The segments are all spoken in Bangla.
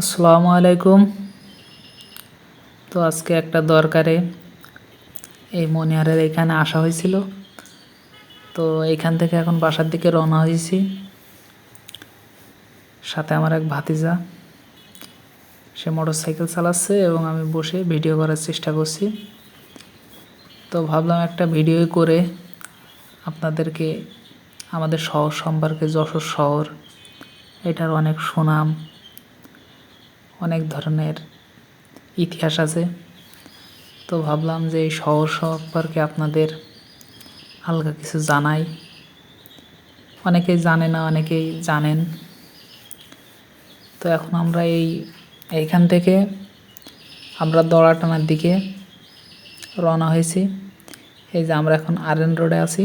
আসসালামু আলাইকুম। তো আজকে একটা দরকারে এই মনিহারের এখানে আসা হয়েছিল। তো এইখান থেকে এখন বাসার দিকে রওনা হয়েছি। সাথে আমার এক ভাতিজা। সে মোটর সাইকেল চালাচ্ছে এবং আমি বসে ভিডিও করার চেষ্টা করছি। তো ভাবলাম একটা ভিডিও করে আপনাদেরকে আমাদের শহর সম্পর্কে যশোর শহর, এটার অনেক সুনাম অনেক ধরনের ইতিহাস আছে। তো ভাবলাম যে এই শহর সম্পর্কে আপনাদের হালকা কিছু জানাই। অনেকেই জানে না, অনেকেই জানেন। তো এখন আমরা এই, এইখান থেকে আমরা দড়াটানার দিকে রওনা হয়েছি। এই যে আমরা এখন আরএন রোডে আছি।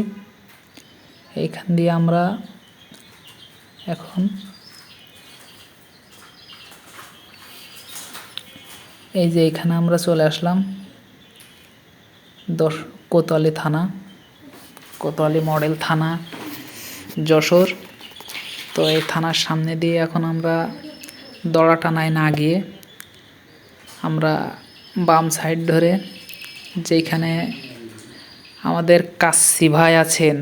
এইখান দিয়ে আমরা এখন এই যে এখানে আমরা চলে আসলাম দশ কোতোয়ালি থানা, কোতোয়ালি মডেল থানা, যশোর। তো এই থানার সামনে দিয়ে এখন আমরা দড়া টানায় না গিয়ে আমরা বাম সাইড ধরে যেখানে আমাদের কাশি ভাই আছেন,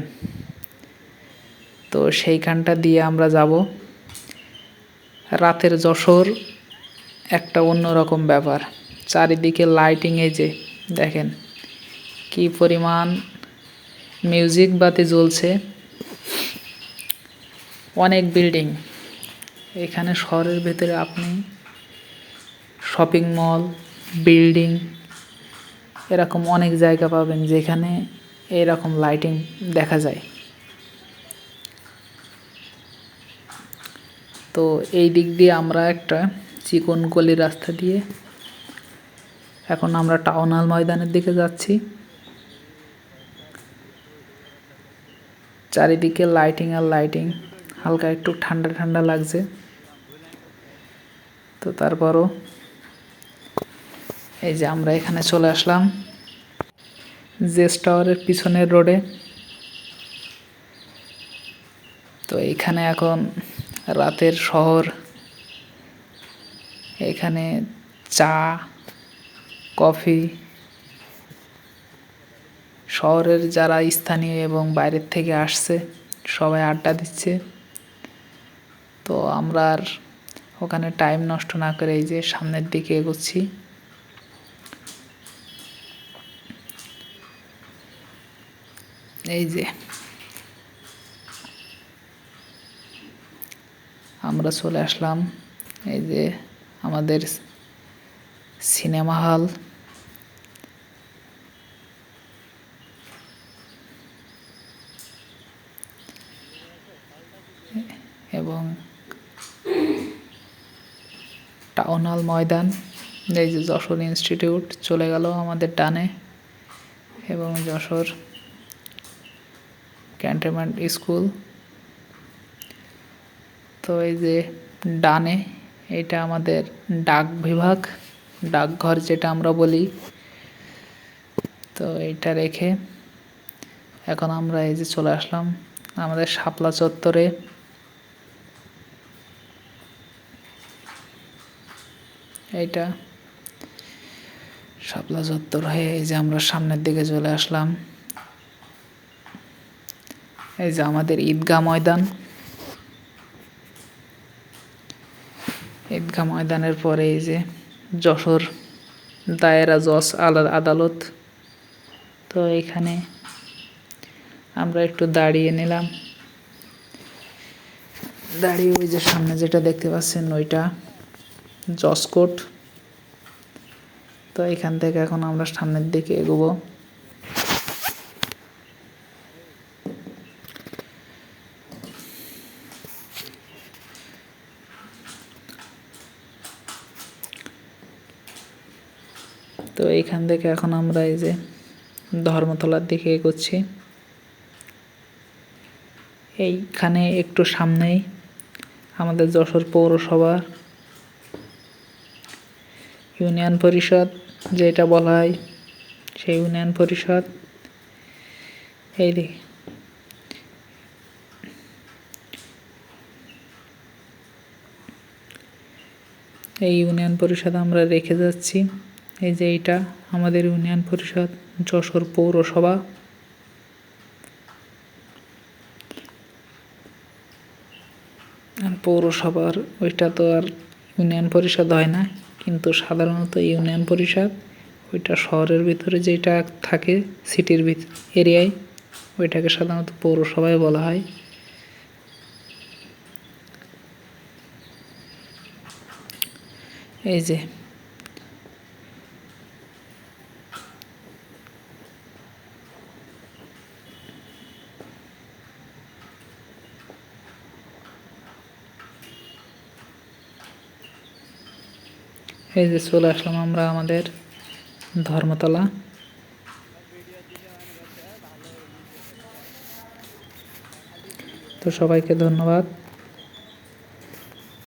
তো সেইখানটা দিয়ে আমরা যাব। রাতের যশোর একটা অন্যরকম ব্যাপার। চারিদিকে লাইটিং এই যে, দেখেন। কি পরিমাণ মিউজিক বাতি জ্বলছে। অনেক বিল্ডিং এখানে শহরের ভেতরে আপনি শপিং মল বিল্ডিং এরকম অনেক জায়গা পাবেন যেখানে এরকম লাইটিং দেখা যায়। তো এই দিক দিয়ে আমরা একটা চিকন গলি রাস্তা দিয়ে। এখন আমরা টাউন হল ময়দানের দিকে যাচ্ছি। চারিদিকে লাইটিং আর লাইটিং হালকা একটু ঠান্ডা ঠান্ডা লাগছে। তো তারপরও এই যে আমরা এখানে চলে আসলাম জেস টাওয়ারের পিছনের রোডে তো এইখানে এখন রাতের শহর এখানে চা, কফি, শহরের যারা স্থানীয় এবং বাইরের থেকে আসছে, সবাই আড্ডা দিচ্ছে। তো আমরা আর ওখানে টাইম নষ্ট না করে এই যে সামনের দিকে এগোচ্ছি। এই যে আমরা চলে আসলাম। এই যে আমাদের সিনেমা হল। এবং টাউন হল ময়দান, এই যে যশোর ইনস্টিটিউট চলে গেল আমাদের ডানে, এবং যশোর ক্যান্টনমেন্ট স্কুল। তো এই যে ডানে এটা আমাদের ডাক বিভাগ, ডাকঘর যেটা আমরা বলি। তো এটা রেখে এখন আমরা এই যে চলে আসলাম আমাদের শাপলা চত্বরে। এইটা শাপলা চত্বর হয়ে এই যে আমরা সামনের দিকে চলে আসলাম। এই যে আমাদের ঈদগাহ ময়দান। ঈদগাহ ময়দানের পরে এই যে যশোর, দায়েরা জজ আদালত। তো এখানে আমরা একটু দাঁড়িয়ে নিলাম। দাঁড়িয়ে ওই যে সামনে যেটা দেখতে পাচ্ছেন ওইটা জজ কোর্ট। তো এখান থেকে এখন আমরা সামনের দিকে এগোবো। তো এইখান থেকে এখন আমরা এই যে ধর্মতলার দিকে এগোচ্ছি। এইখানে একটু সামনেই আমাদের যশোর পৌরসভা, ইউনিয়ন পরিষদ যেটা বলা হয়, সেই ইউনিয়ন পরিষদ। এই দিকে এই ইউনিয়ন পরিষদ আমরা রেখে যাচ্ছি। এই যে এইটা আমাদের ইউনিয়ন পরিষদ, যশোর পৌরসভা। পৌরসভার ওইটা তো আর ইউনিয়ন পরিষদ হয় না, কিন্তু সাধারণত ইউনিয়ন পরিষদ ওইটা শহরের ভিতরে যেটা থাকে, সিটির ভিতর এরিয়ায়, ওইটাকে সাধারণত পৌরসভায় বলা হয়। এই যে এই যে চলে আসলাম আমরা আমাদের ধর্মতলা। তো সবাইকে ধন্যবাদ।